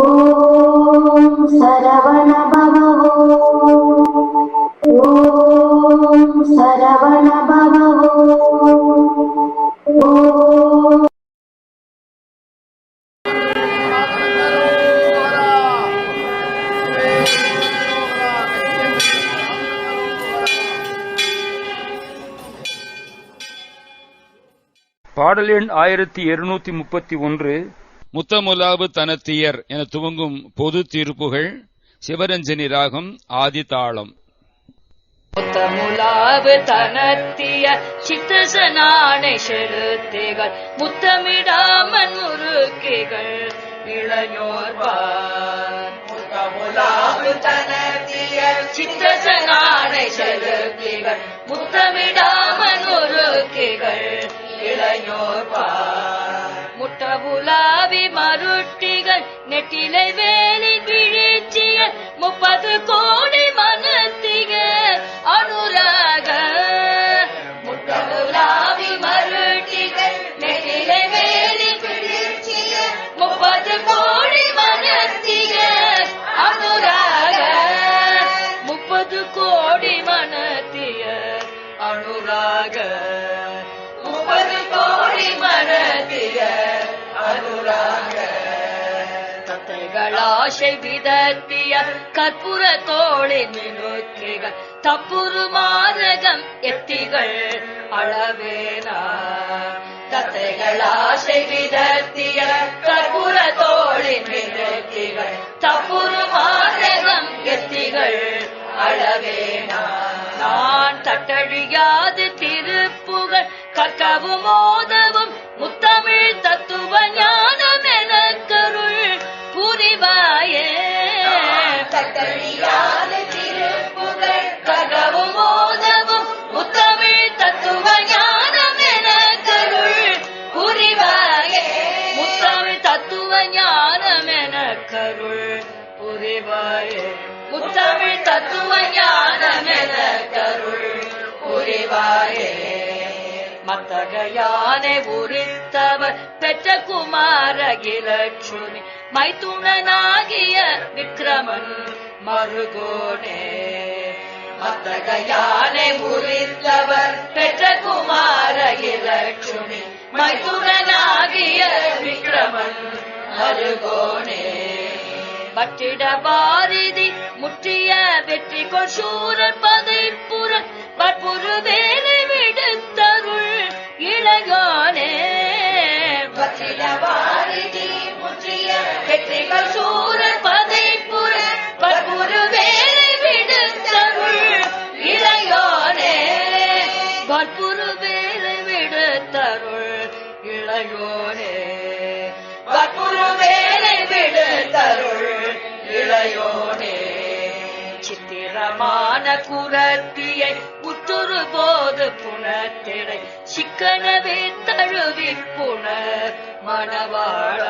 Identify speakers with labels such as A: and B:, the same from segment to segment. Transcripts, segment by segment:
A: ஓம் சரவண
B: பாடல் எண் ஆயிரத்தி இருநூத்தி முப்பத்தி ஒன்று. முத்தமுலாபு தனத்தியர் என துவங்கும் பொது தீர்ப்புகள் சிவரஞ்சனி ராகம் ஆதி தாளம்
C: முத்தமுலாவு தனத்திய சித்தசனானை செலுத்திகள். முத்தமிடாமன் முறுக்கிகள் இளையோர்வார் முத்தமுலாவு தனத்திய சித்தசனானை செலுத்திகள். முத்தமிடாமன் முறுக்கிகள் இளையோர்வார் முட்டபுலாவி மருட்டிகள் நெட்டிலை வேலி விழிச்சிய முப்பது கோடி மனத்திக அனுராக. முட்டபுலாவி மருட்டிகள் நெட்டிலை வேலி விழிச்சிய முப்பது கோடி மனத்திக அனுராக. முப்பது கோடி மனத்திய அனுராக. தத்தைகளாசை விதத்திய கற்புர தோளின் நோக்கிகள் தப்புரு மாரகம் எத்திகள் அளவேனா. தத்தைகளாசை விதத்திய கற்புர தோளின் தத்துவ ஞானம் எனக்கருள் புரிவாயே. மத்தக உரித்தவர் பெற்ற குமாரகிலட்சுமி மைத்துணனாகிய மருகோனே மத்தக யானை உரித்தவர் பெற்ற குமாரகிலட்சுமி மைதுரனாகிய விக்ரமன் மருகோனே பட்டிட பாரிதி முற்றிய வெற்றி கொள் சூரர் பதைப்புற பற்புரு வேலை விடுத்தருள் இளையோனே. பட்டிட பாரிதி முற்றிய வெற்றி கொள் இளையோனே சித்திரமான குரத்தியை உற்றுரு போது புனத்திடை சிக்கனவே தழுவி புனர் மணவாழ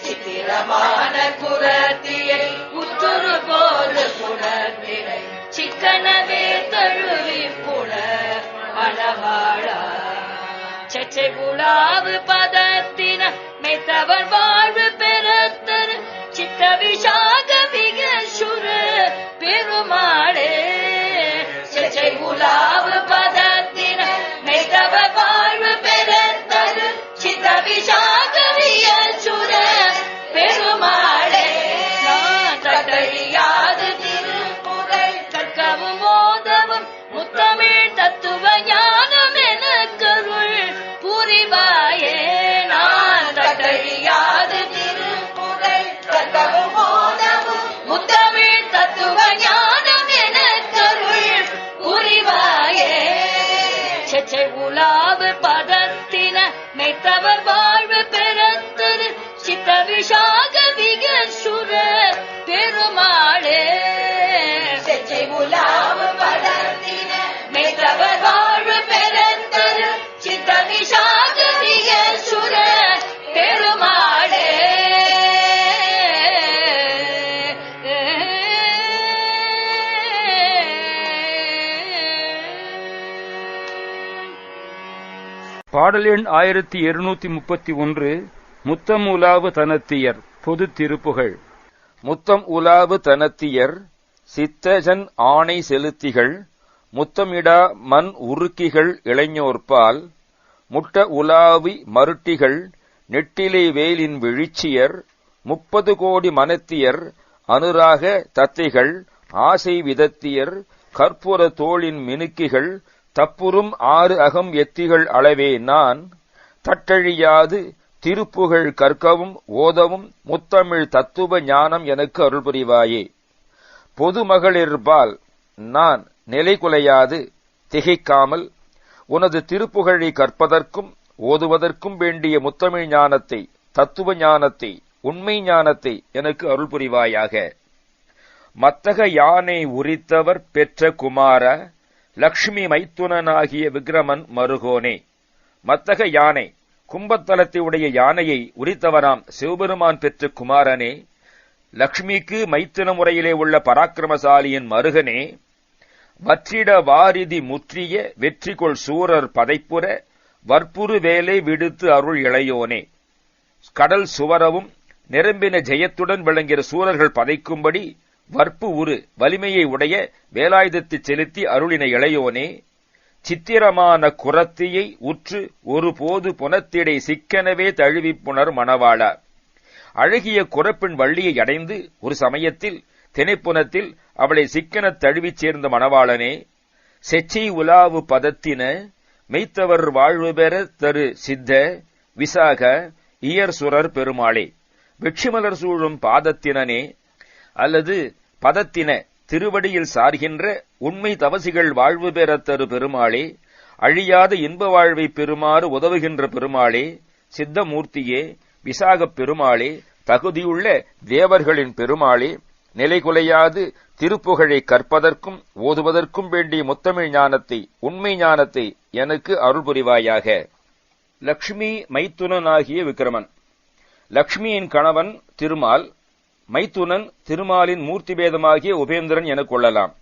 C: சித்திரமான குரத்தியை உற்றுரு போது புனத்திடை சிக்கனவே தழுவி புனர் மணவாழ செச்சை உலாவு பதத்தின மெத்தவர் சித்தவர் வாழ்வு பிறந்தது சித்த விஷாக
B: பாடல் எண் ஆயிரத்தி இருநூத்தி முப்பத்தி ஒன்று முத்தம் உலாவு தனத்தியர் பொது திருப்புகழ் முத்தம் உலாவு தனத்தியர் சித்தஜன் ஆணை செலுத்திகள் முத்தமிடா மண் உருக்கிகள் இளைஞோர்பால் முட்ட உலாவி மருட்டிகள் நெட்டிலை வேலின் விழிச்சியர் முப்பது கோடி மனத்தியர் அனுராக தத்தைகள் ஆசை விதத்தியர் கற்பூர தோளின் மினுக்கிகள் தப்புறும் ஆறு அகம் எத்திகள் அளவே நான் தட்டழியாது திருப்புகழ் கற்கவும் ஓதவும் முத்தமிழ் தத்துவ ஞானம் எனக்கு அருள் புரிவாயே. பொதுமகளிர்பால் நான் நிலைகுலையாது திகைக்காமல் உனது திருப்புகழை கற்பதற்கும் ஓதுவதற்கும் வேண்டிய முத்தமிழ் ஞானத்தை தத்துவ ஞானத்தை உண்மை ஞானத்தை எனக்கு அருள் புரிவாயாக. மத்தக யானை உரித்தவர் பெற்ற குமார லக்ஷ்மி மைத்துனனாகிய விக்ரமன் மருகோனே. மத்தக யானை கும்பத்தலத்தை உடைய யானையை உரித்தவராம் சிவபெருமான் பெற்ற குமாரனே. லக்ஷ்மிக்கு மைத்துன முறையிலே உள்ள பராக்கிரமசாலியின் மருகனே. வற்றிட வாரிதி முற்றிய வெற்றிகொள் சூரர் பதைப்புற வற்புறு வேலை விடுத்து அருள் இளையோனே. கடல் சுவரவும் நிரம்பின ஜெயத்துடன் விளங்கிற சூரர்கள் பதைக்கும்படி வற்பு உரு வலிமையை உடைய வேலாயுதத்தை செலுத்தி அருளின இளையோனே சித்திரமான குரத்தியை உற்று ஒருபோது புனத்திடை சிக்கனவே தழுவிப்புணர் மணவாளா. அழகிய குரப்பின் வள்ளியை அடைந்து ஒரு சமயத்தில் திணைப்புனத்தில் அவளை சிக்கனத் தழுவிச் சேர்ந்த மணவாளனே செச்சை உலாவு பதத்தின மெய்த்தவர் வாழ்வு பெற தரு சித்த விசாக இயர் சுரர் பெருமாளே. வெற்றிமலர் சூழும் பாதத்தினனே அல்லது பதத்தின திருவடியில் சார்கின்ற உண்மை தவசிகள் வாழ்வு பெறத்தரு பெருமாளே அழியாத இன்ப வாழ்வை பெறுமாறு உதவுகின்ற பெருமாளே சித்தமூர்த்தியே விசாகப் பெருமாளே தகுதியுள்ள தேவர்களின் பெருமாளே நிலைகுலையாது திருப்புகழை கற்பதற்கும் ஓதுவதற்கும் வேண்டிய முத்தமிழ் ஞானத்தை உண்மை ஞானத்தை எனக்கு அருள் புரிவாயாக. லக்ஷ்மி மைத்துனனாகிய விக்ரமன். லக்ஷ்மியின் கணவன் திருமால் மைத்துனன் திருமாலின் மூர்த்தி பேதமாகிய உபேந்திரன் என கொள்ளலாம்.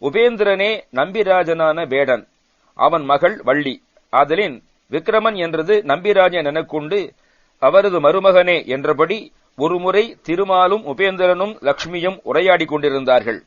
B: உபேந்திரனே நம்பிராஜனான வேடன். அவன் மகள் வள்ளி. ஆதலின் விக்ரமன் என்றது நம்பிராஜன் எனக்கொண்டு அவரது மருமகனே என்றபடி ஒருமுறை திருமாலும் உபேந்திரனும் லக்ஷ்மியும் உரையாடிக் கொண்டிருந்தார்கள்.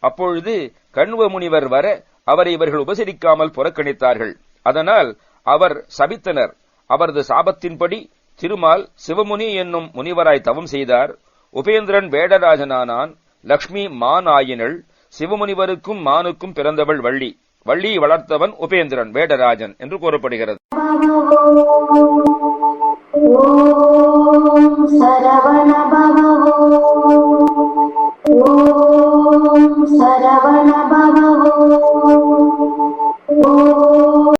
B: அப்பொழுது கண்வ முனிவர் வர அவரை இவர்கள் உபசரிக்காமல் புறக்கணித்தார்கள். அதனால் அவர் சபித்தனர். அவரது சாபத்தின்படி திருமால் சிவமுனி என்னும் முனிவராய் தவம் செய்தார். உபேந்திரன் வேடராஜனானான். லக்ஷ்மி மான் ஆயினள் சிவமுனிவருக்கும் மானுக்கும் பிறந்தவள் வள்ளி. வள்ளியை வளர்த்தவன் உபேந்திரன் வேடராஜன் என்று கூறப்படுகிறது.
A: சரவண